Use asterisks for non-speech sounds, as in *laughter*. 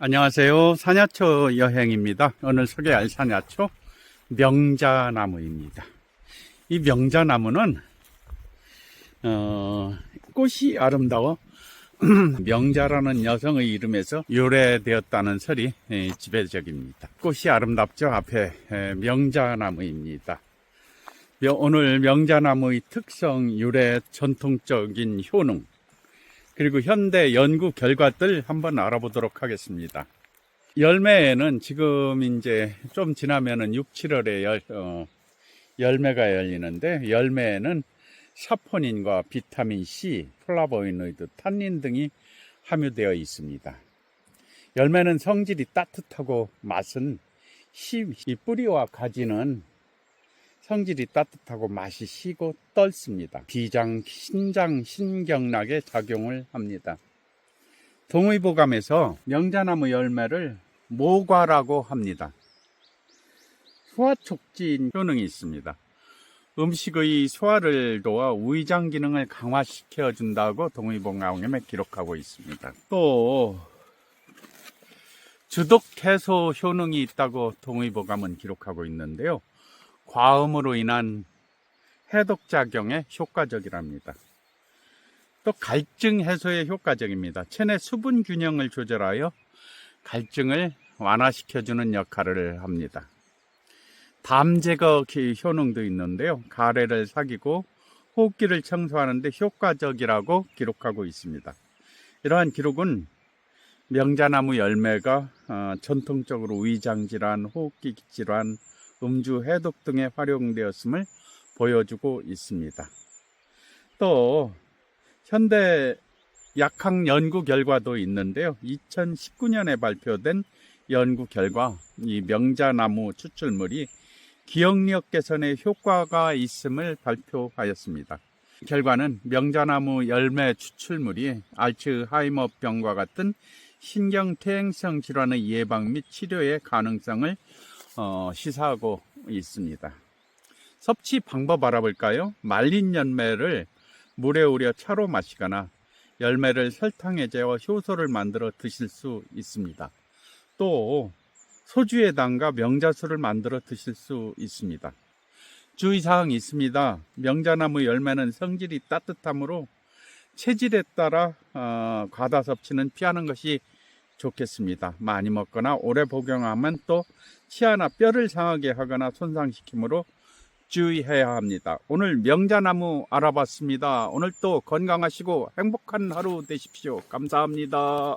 안녕하세요. 사냐초 여행입니다. 오늘 소개할 사냐초 명자나무입니다. 이 명자나무는 어, 꽃이 아름다워 *clears throat* 명자라는 여성의 이름에서 유래되었다는 설이 예, 지배적입니다. 꽃이 아름답죠. 앞에 예, 명자나무입니다. 명- 오늘 명자나무의 특성, 유래, 전통적인 효능, 그리고 현대 연구 결과들 한번 알아보도록 하겠습니다. 열매에는 지금 이제 좀 지나면은 6, 7월에 열, 어, 열매가 열리는데 열매에는 사포닌과 비타민 C, 플라보이노이드, 탄닌 등이 함유되어 있습니다. 열매는 성질이 따뜻하고 맛은 시, 이 뿌리와 가지는 성질이 따뜻하고 맛이 시고 떫습니다. 비장, 신장, 신경락에 작용을 합니다. 동의보감에서 명자나무 열매를 모과라고 합니다. 소화 촉진 효능이 있습니다. 음식의 소화를 도와 위장 기능을 강화시켜 준다고 동의보감에 기록하고 있습니다. 또 주독 해소 효능이 있다고 동의보감은 기록하고 있는데요. 과음으로 인한 해독 작용에 효과적이랍니다. 또 갈증 해소에 효과적입니다. 체내 수분 균형을 조절하여 갈증을 완화시켜주는 역할을 합니다. 담 제거 기- 효능도 있는데요. 가래를 사귀고 호흡기를 청소하는데 효과적이라고 기록하고 있습니다. 이러한 기록은 명자나무 열매가 어, 전통적으로 위장 질환, 호흡기 질환, 음주 해독 등에 활용되었음을 보여주고 있습니다. 또 현대 약학 연구 결과도 있는데요. 2019년에 발표된 연구 결과 이 명자나무 추출물이 기억력 개선에 효과가 있음을 발표하였습니다. 결과는 명자나무 열매 추출물이 알츠하이머병과 같은 신경퇴행성 질환의 예방 및 치료의 가능성을 어, 시사하고 있습니다. 섭취 방법 알아볼까요? 말린 열매를 물에 우려 차로 마시거나 열매를 설탕에 재워 효소를 만들어 드실 수 있습니다. 또 소주에 담가 명자수를 만들어 드실 수 있습니다. 주의사항이 있습니다. 명자나무 열매는 성질이 따뜻하므로 체질에 따라 어, 과다 섭취는 피하는 것이 좋겠습니다. 많이 먹거나 오래 복용하면 또 치아나 뼈를 상하게 하거나 손상시키므로 주의해야 합니다. 오늘 명자나무 알아봤습니다. 오늘 또 건강하시고 행복한 하루 되십시오. 감사합니다.